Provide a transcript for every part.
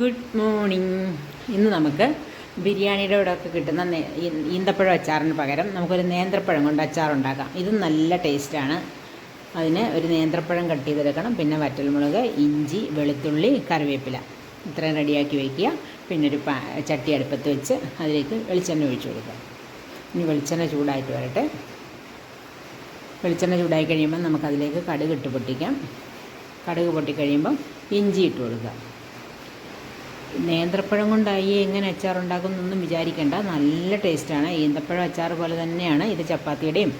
Good morning ഇന്ന് നമുക്ക് ബിരിയാണിയുടെ കൂടെ ഒക്കെ കിട്ടുന്ന ഈന്തപ്പഴം അച്ചാറിന് പകരം നമുക്കൊരു നേന്ത്രപ്പഴം കൊണ്ട് അച്ചാർ ഉണ്ടാക്കാം. ഇത് നല്ല ടേസ്റ്റാണ് അതിന് ഒരു നേന്ത്രപ്പഴം കട്ട് ചെയ്തെടുക്കണം പിന്നെ വറ്റൽമുളക് ഇഞ്ചി വെളുത്തുള്ളി കറിവേപ്പില. ഇത്രയും റെഡിയാക്കി വയ്ക്കുക പിന്നെ ഒരു ചട്ടി അടുപ്പത്ത് വെച്ച് അതിലേക്ക് വെളിച്ചെണ്ണ ഒഴിച്ചു കൊടുക്കുക. ഇനി വെളിച്ചെണ്ണ ചൂടായിട്ട് വരട്ടെ. വെളിച്ചെണ്ണ ചൂടായി കഴിയുമ്പോൾ നമുക്കതിലേക്ക് കടുക് ഇട്ട് പൊട്ടിക്കാം. കടുക് പൊട്ടിക്കഴിയുമ്പം ഇഞ്ചി ഇട്ട് കൊടുക്കുക. നേന്ത്രപ്പഴം കൊണ്ടായി എങ്ങനെ അച്ചാർ ഉണ്ടാക്കുന്നൊന്നും വിചാരിക്കേണ്ട. നല്ല ടേസ്റ്റാണ് ഈന്തപ്പഴം അച്ചാർ പോലെ തന്നെയാണ്. ഇത് ചപ്പാത്തിയുടെയും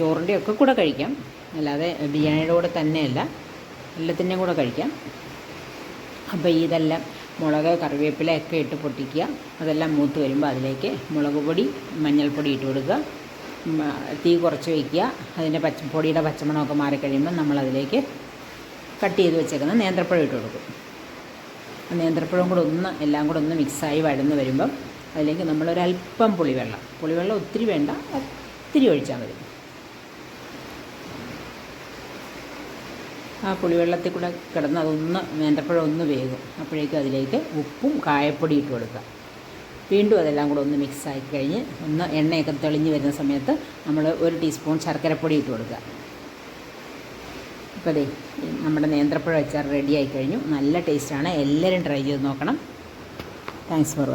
ചോറിന്റെയും ഒക്കെ കൂടെ കഴിക്കാം. അല്ലാതെ ബിരിയാണിയുടെ കൂടെ തന്നെയല്ല. എല്ലാത്തിന്റെയും കൂടെ കഴിക്കാം. അപ്പോൾ ഇതെല്ലാം മുളക് കറിവേപ്പില ഒക്കെ ഇട്ട് പൊട്ടിക്കുക. അതെല്ലാം മൂത്ത് വരുമ്പോൾ അതിലേക്ക് മുളക് പൊടി മഞ്ഞൾപ്പൊടി ഇട്ട് കൊടുക്കുക. തീ കുറച്ച് വയ്ക്കുക. അതിന്റെ പച്ച പൊടിയുടെ പച്ചമണമൊക്കെ മാറിക്കഴിയുമ്പോൾ നമ്മളതിലേക്ക് കട്ട് ചെയ്ത് വെച്ചേക്കുന്ന നേന്ത്രപ്പഴം ഇട്ട് കൊടുക്കും. ആ നേന്ത്രപ്പഴം കൂടെ ഒന്ന് എല്ലാം കൂടെ ഒന്ന് മിക്സായി വഴന്ന് വരുമ്പം അതിലേക്ക് നമ്മളൊരല്പം പുളിവെള്ളം. പുളിവെള്ളം ഒത്തിരി വേണ്ട ഒത്തിരി ഒഴിച്ചാൽ മതി. ആ പുളിവെള്ളത്തിൽ കൂടെ കിടന്ന് അതൊന്ന് നേന്ത്രപ്പഴം ഒന്ന് വേകും. അപ്പോഴേക്കും അതിലേക്ക് ഉപ്പും കായപ്പൊടി ഇട്ട് കൊടുക്കുക. വീണ്ടും അതെല്ലാം കൂടെ ഒന്ന് മിക്സ് ആക്കി കഴിഞ്ഞ് ഒന്ന് എണ്ണയൊക്കെ തെളിഞ്ഞ് വരുന്ന സമയത്ത് നമ്മൾ ഒരു ടീസ്പൂൺ ശർക്കരപ്പൊടി ഇട്ട് കൊടുക്കുക. ഇപ്പോൾ ദേ നമ്മുടെ നേന്ത്രപ്പഴം അച്ചാർ റെഡി കഴിഞ്ഞു നല്ല ടേസ്റ്റാണ് എല്ലാവരും ട്രൈ ചെയ്ത് നോക്കണം. Thanks for watching